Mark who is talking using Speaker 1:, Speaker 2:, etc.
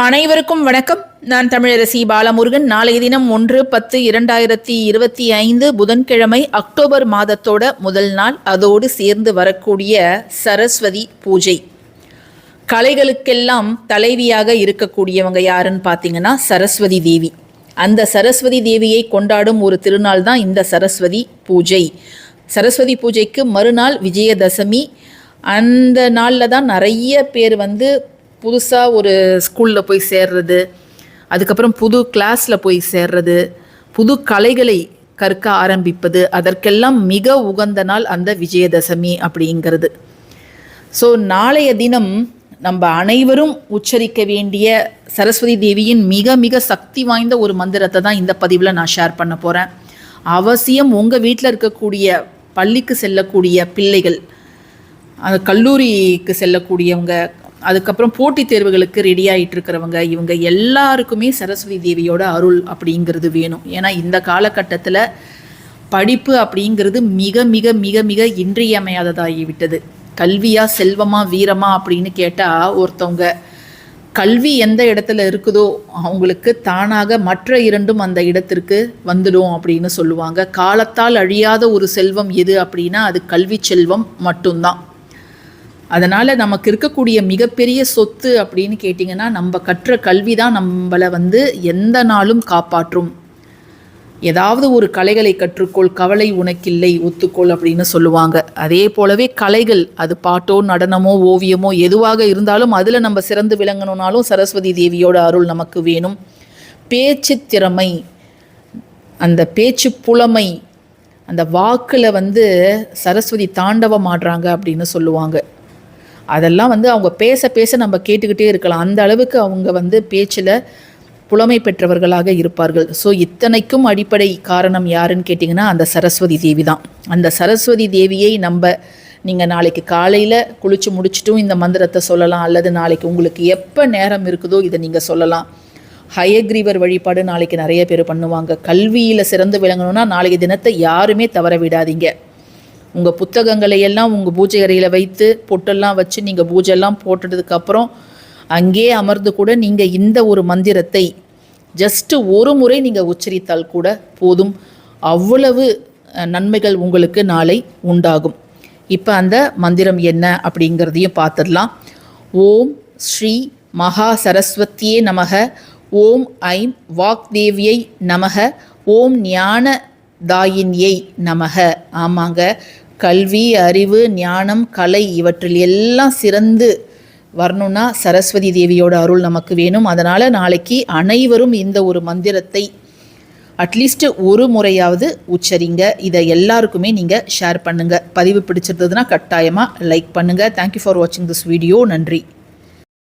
Speaker 1: அனைவருக்கும் வணக்கம். நான் தமிழரசி பாலமுருகன். நாளைய தினம் ஒன்று பத்து இரண்டாயிரத்தி இருபத்தி ஐந்து புதன்கிழமை அக்டோபர் மாதத்தோட முதல் நாள். அதோடு சேர்ந்து வரக்கூடிய சரஸ்வதி பூஜை. கலைகளுக்கெல்லாம் தலைவியாக இருக்கக்கூடியவங்க யாருன்னு பார்த்தீங்கன்னா சரஸ்வதி தேவி. அந்த சரஸ்வதி தேவியை கொண்டாடும் ஒரு திருநாள் தான் இந்த சரஸ்வதி பூஜை. சரஸ்வதி பூஜைக்கு மறுநாள் விஜயதசமி. அந்த நாளில் தான் நிறைய பேர் வந்து புதுசாக ஒரு ஸ்கூலில் போய் சேர்றது அதுக்கப்புறம் புது கிளாஸில் போய் சேர்றது புது கலைகளை கற்க ஆரம்பிப்பது அதற்கெல்லாம் மிக உகந்த நாள் அந்த விஜயதசமி அப்படிங்கிறது. ஸோ நாளைய தினம் நம்ம அனைவரும் உச்சரிக்க வேண்டிய சரஸ்வதி தேவியின் மிக மிக சக்தி வாய்ந்த ஒரு மந்திரத்தை தான் இந்த பதிவில் நான் ஷேர் பண்ண போகிறேன் அவசியம் உங்கள் வீட்டில் இருக்கக்கூடிய பள்ளிக்கு செல்லக்கூடிய பிள்ளைகள் அந்த கல்லூரிக்கு செல்லக்கூடியவங்க அதுக்கப்புறம் போட்டித் தேர்வுகளுக்கு ரெடி ஆகிட்டு இருக்கிறவங்க இவங்க எல்லாருக்குமே சரஸ்வதி தேவியோட அருள் அப்படிங்கிறது வேணும். ஏன்னா இந்த காலகட்டத்தில் படிப்பு அப்படிங்கிறது மிக மிக மிக மிக இன்றியமையாததாகி விட்டது கல்வியா செல்வமா வீரமா அப்படின்னு கேட்டால் ஒருத்தவங்க கல்வி எந்த இடத்துல இருக்குதோ அவங்களுக்கு தானாக மற்ற இரண்டும் அந்த இடத்திற்கு வந்துடும் அப்படின்னு சொல்லுவாங்க. காலத்தால் அழியாத ஒரு செல்வம் எது அப்படின்னா அது கல்வி செல்வம் மட்டும்தான். அதனால் நமக்கு இருக்கக்கூடிய மிகப்பெரிய சொத்து அப்படின்னு கேட்டிங்கன்னா நம்ம கற்ற கல்வி தான் நம்மளை வந்து எந்த நாளும் காப்பாற்றும். ஏதாவது ஒரு கலைகளை கற்றுக்கொள் கவலை உனக்கில்லை ஒத்துக்கொள் அப்படின்னு சொல்லுவாங்க. அதே போலவே கலைகள் அது பாட்டோ நடனமோ ஓவியமோ எதுவாக இருந்தாலும் அதில் நம்ம சிறந்து விளங்கணுனாலும் சரஸ்வதி தேவியோட அருள் நமக்கு வேணும். பேச்சு திறமை அந்த பேச்சு புலமை அந்த வாக்கில் வந்து சரஸ்வதி தாண்டவம் ஆடுறாங்க அப்படின்னு சொல்லுவாங்க. அதெல்லாம் வந்து அவங்க பேச பேச நம்ம கேட்டுக்கிட்டே இருக்கலாம். அந்த அளவுக்கு அவங்க வந்து பேச்சில் புலமை பெற்றவர்களாக இருப்பார்கள். ஸோ இத்தனைக்கும் அடிப்படை காரணம் யாருன்னு கேட்டிங்கன்னா அந்த சரஸ்வதி தேவி தான். அந்த சரஸ்வதி தேவியை நம்ம நீங்கள் நாளைக்கு காலையில் குளிச்சு முடிச்சிட்டும் இந்த மந்திரத்தை சொல்லலாம். அல்லது நாளைக்கு உங்களுக்கு எப்போ நேரம் இருக்குதோ இதை நீங்கள் சொல்லலாம். ஹயக்ரீவர் வழிபாடு நாளைக்கு நிறைய பேர் பண்ணுவாங்க. கல்வியில் சிறந்து விளங்கணும்னா நாளைக்கு தினத்தை யாருமே தவற விடாதீங்க. உங்கள் புத்தகங்களை எல்லாம் உங்கள் பூஜை அறையில் வைத்து பொட்டெல்லாம் வச்சு நீங்கள் பூஜைலாம் போட்டதுக்கப்புறம் அங்கே அமர்ந்து கூட நீங்கள் இந்த ஒரு மந்திரத்தை ஜஸ்ட்டு ஒரு முறை நீங்கள் உச்சரித்தால் கூட போதும். அவ்வளவு நன்மைகள் உங்களுக்கு நாளை உண்டாகும். இப்போ அந்த மந்திரம் என்ன அப்படிங்கிறதையும் பார்த்துடலாம். ஓம் ஸ்ரீ மகா சரஸ்வதியே நமக. ஓம் ஐம் வாக்தேவியை நமக. ஓம் ஞான தாயின்யை நமக. ஆமாங்க. கல்வி அறிவு ஞானம் கலை இவற்றில் எல்லாம் சிறந்து வரணும்னா சரஸ்வதி தேவியோட அருள் நமக்கு வேணும். அதனால் நாளைக்கு அனைவரும் இந்த ஒரு மந்திரத்தை அட்லீஸ்ட் ஒரு முறையாவது உச்சரிங்க. இதை எல்லாருக்குமே நீங்கள் ஷேர் பண்ணுங்கள் பதிவு பிடிச்சிருந்ததுன்னா கட்டாயமாக லைக் பண்ணுங்கள் தேங்க்யூ ஃபார் வாட்சிங் திஸ் வீடியோ நன்றி.